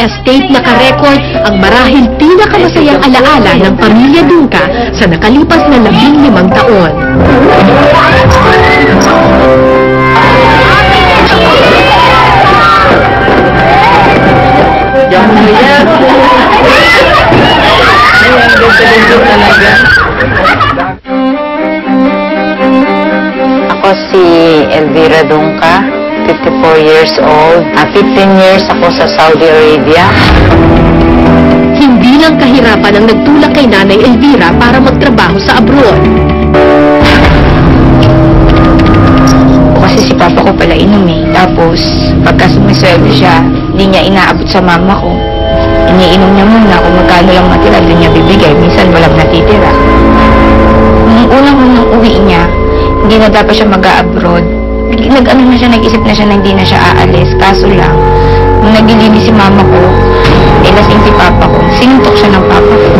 estate nakarecord ang marahil pinakamasayang alaala ng pamilya Dungka sa nakalipas na labing limang taon. Ako si Elvira Dungka, 54 years old. Ah, 15 years ako sa Saudi Arabia. Hindi lang kahirapan ang nagtulak kay Nanay Elvira para magtrabaho sa abroad. Kasi si papa ko pala inom eh. Tapos, pagka sumisweldo siya, hindi niya inaabot sa mama ko. Iniinom niya muna kung magkano lang matira, doon niya bibigay. Minsan walang natitira. Nung unang-unang uwi niya, hindi na dapat siya mag-abroad. Nag-ano na siya, nag-isip na siya na hindi na siya aalis. Kaso lang, nung naglilinis si mama ko, eh lasing si papa ko. Sinuntok siya ng papa ko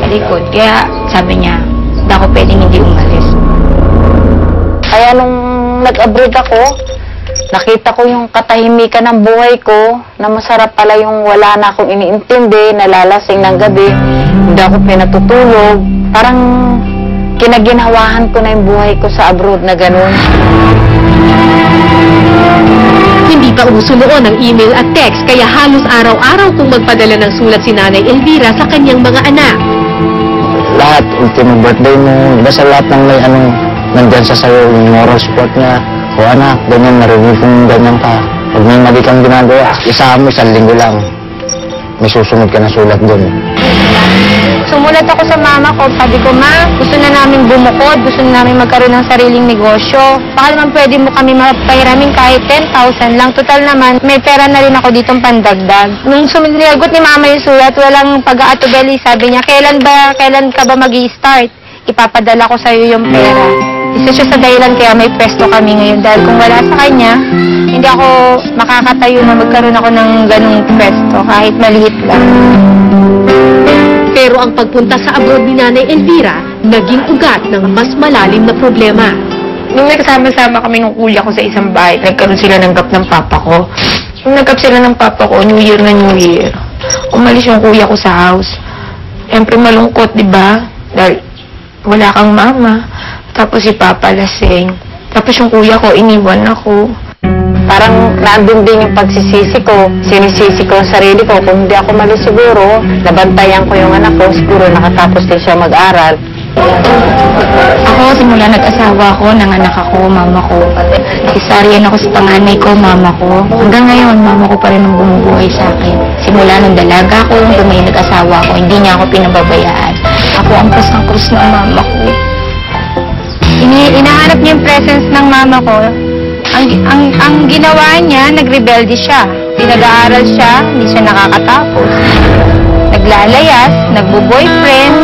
sa likod. Kaya sabi niya, hindi ako pwedeng hindi umalis. Kaya nung nag-abroad ako, nakita ko yung katahimikan ng buhay ko, na masarap pala yung wala na akong iniintindi, nalalasing ng gabi, hindi ako pinatutulog. Parang kinaginawahan ko na yung buhay ko sa abroad na ganun. Hindi pa uso noon ang email at text kaya halos araw-araw kung magpadala ng sulat si Nanay Elvira sa kanyang mga anak. Lahat, ultimo birthday mo, basta lahat ng may anong nandyan sa sayo, yung moral support niya. O anak, ganyan, narinig kong ganyan ka. Pag may mali kang ginagawa, isa mo, isang linggo lang. May susunod ka na sulat doon. Sumulat ako sa mama ko, sabi ko, Ma, gusto na namin bumukod, gusto na namin magkaroon ng sariling negosyo. Baka naman pwede mo kami mapahiramin kahit 10,000 lang. Total naman, may pera na rin ako ditong pandagdag. Nung sumilagot ni mama yung sulat, walang pag-aatubeli, sabi niya, kailan ba, kailan ka ba mag start Ipapadala ko sa'yo yung pera. Isa siya sa dahilan kaya may pwesto kami ngayon. Dahil kung wala sa kanya, hindi ako makakatayo na magkaroon ako ng ganung pwesto, kahit maliit lang. Pero ang pagpunta sa abroad ni Nanay Elvira, naging ugat ng mas malalim na problema. Nung nagsama-sama kami ng kuya ko sa isang bahay, nagkaroon sila ng gap ng papa ko. Nung nagkap sila ng papa ko, New Year na New Year, umalis yung kuya ko sa house. Siyempre malungkot, di ba? Dahil wala kang mama. Tapos si papa lasing. Tapos yung kuya ko, iniwan ako. Parang nandun din yung pagsisisi ko. Sinisisi ko ang sarili ko. Kung hindi ako mali siguro, nabantayan ko yung anak ko, siguro nakatapos din siya mag-aral. Ako, simula nag-asawa ako, nanganak ako, mama ko. Cesarean ako sa panganay ko, mama ko. Hanggang ngayon, mama ko pa rin ang bumubuhay sa akin. Simula nung dalaga ko, hanggang may nag-asawa ako, hindi niya ako pinababayaan. Ako ang pasang krus ng mama ko. Ini inahanap niya yung presence ng mama ko. Ang, ang, ang ginawa niya, nagrebelde siya. Pinag-aaral siya, hindi siya nakakatapos. Naglalayas, nagbo-boyfriend.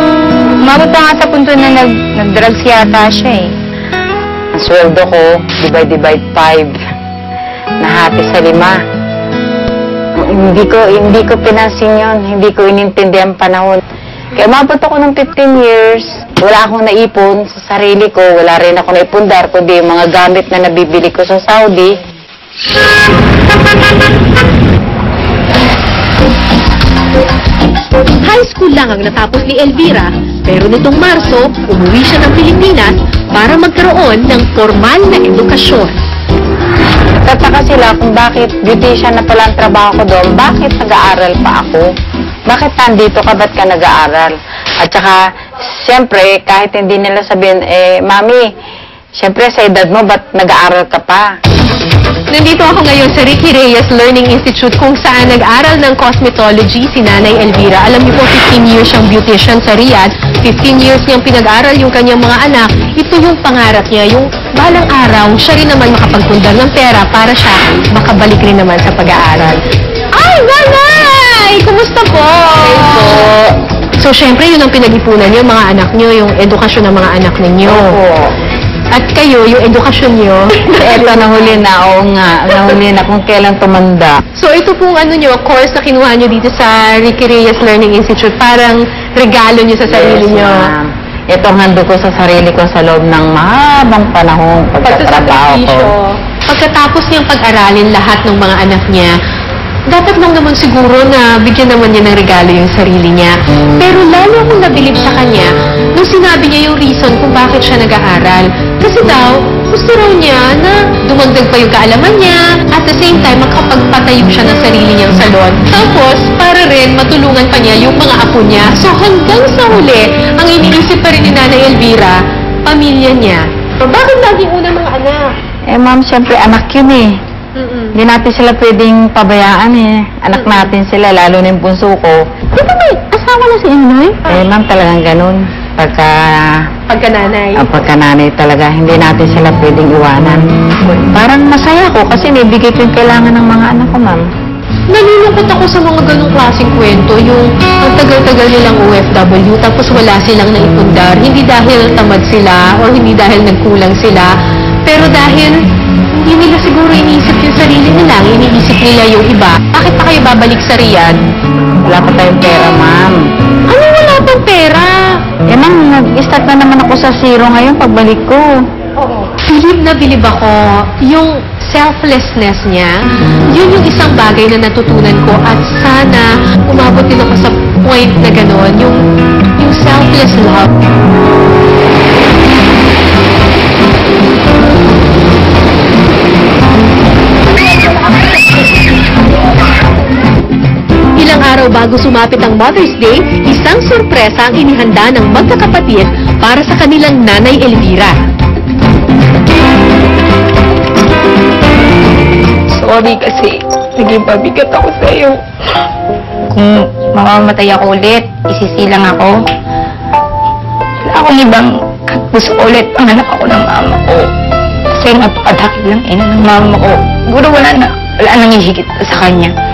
Umabot na nga sa punto na nag, nag-drugs yata siya eh. Ang sweldo ko, divide divide 5. Nahati sa lima. Hindi ko, hindi ko pinansin yon, hindi ko inintindi ang panahon. Kaya umabot ako ng 15 years, wala akong naipon sa sarili ko, wala rin ako naipundar, kundi yung mga gamit na nabibili ko sa Saudi. High school lang ang natapos ni Elvira, pero nitong Marso, umuwi siya ng Pilipinas para magkaroon ng formal na edukasyon. Nagtataka sila kung bakit beautician na pala ang trabaho ko doon, bakit nag-aaral pa ako? Bakit nandito ka, ba't ka nag-aaral? At saka, siyempre, kahit hindi nila sabihin, eh, mami, siyempre sa edad mo, ba't nag-aaral ka pa? Nandito ako ngayon sa Ricky Reyes Learning Institute kung saan nag-aral ng cosmetology si Nanay Elvira. Alam niyo po, 15 years siyang beautician sa Riyadh. 15 years niyang pinag-aral yung kanyang mga anak. Ito yung pangarap niya, yung balang araw, siya rin naman makapagpundar ng pera para siya makabalik rin naman sa pag-aaral. Ay, So, syempre, yun ang pinag-ipunan niyo, mga anak niyo, yung edukasyon ng mga anak ninyo. At kayo, yung edukasyon niyo. Eto, nahuli na, oo nga, nahuli na kung kailan tumanda. So ito pong ano nyo, course na kinuha nyo dito sa Ricky Reyes Learning Institute, parang regalo nyo sa sarili nyo. ma'am. Ito ang hando ko sa sarili ko sa loob ng mahabang panahong pagtatrabaho ko. Pagsasakripisyo. Pagkatapos niyang pag-aralin lahat ng mga anak niya, dapat lang naman siguro na bigyan naman niya ng regalo yung sarili niya. Pero lalo akong nabilib sa kanya nung sinabi niya yung reason kung bakit siya nag-aaral. Kasi daw, gusto raw niya na dumagdag pa yung kaalaman niya, at the same time, makapagpatayo siya ng sarili niyang salon. Tapos, para rin matulungan pa niya yung mga apo niya. So hanggang sa huli, ang iniisip pa rin ni Nanay Elvira, pamilya niya. Bakit laging una mga anak? Eh ma'am, siyempre anak yun eh. Mm-mm. Hindi natin sila pwedeng pabayaan eh. Anak natin sila, lalo na yung bunso ko. Di ba may asawa na si Inoy? Eh ma'am, talagang ganun. Pagka, Pagkananay. ang pagkananay talaga, hindi natin sila pwedeng iwanan. Parang masaya ko kasi may bigay ko yung kailangan ng mga anak ko ma'am. Nalulungkot ako sa mga ganong klaseng kwento, yung ang tagal-tagal nilang OFW tapos wala silang naipundar. Hindi dahil tamad sila o hindi dahil nagkulang sila, pero dahil hindi nila siguro iniisip yung sarili nila, iniisip nila yung iba. Bakit pa kayo babalik sa Riyadh? Wala pa tayong pera ma'am. Ano wala pang pera? Eh ma'am, nag-start na naman ako sa zero ngayon pagbalik ko. Bilib na bilib ako, yung selflessness niya, yun yung isang bagay na natutunan ko at sana umabot din ako sa point na gano'n, yung, yung selfless love. Bago sumapit ang Mother's Day, isang sorpresa ang inihanda ng magkakapatid para sa kanilang nanay Elvira. Sorry kasi naging pabigat ako sa iyo. Kung mamamatay ako ulit, isisilang ako. Wala akong ibang gusto ulit panganak ako ng mama ko. Kasi napakadakil lang ina ng mama ko. Siguro wala na, wala nang hihigit sa kanya.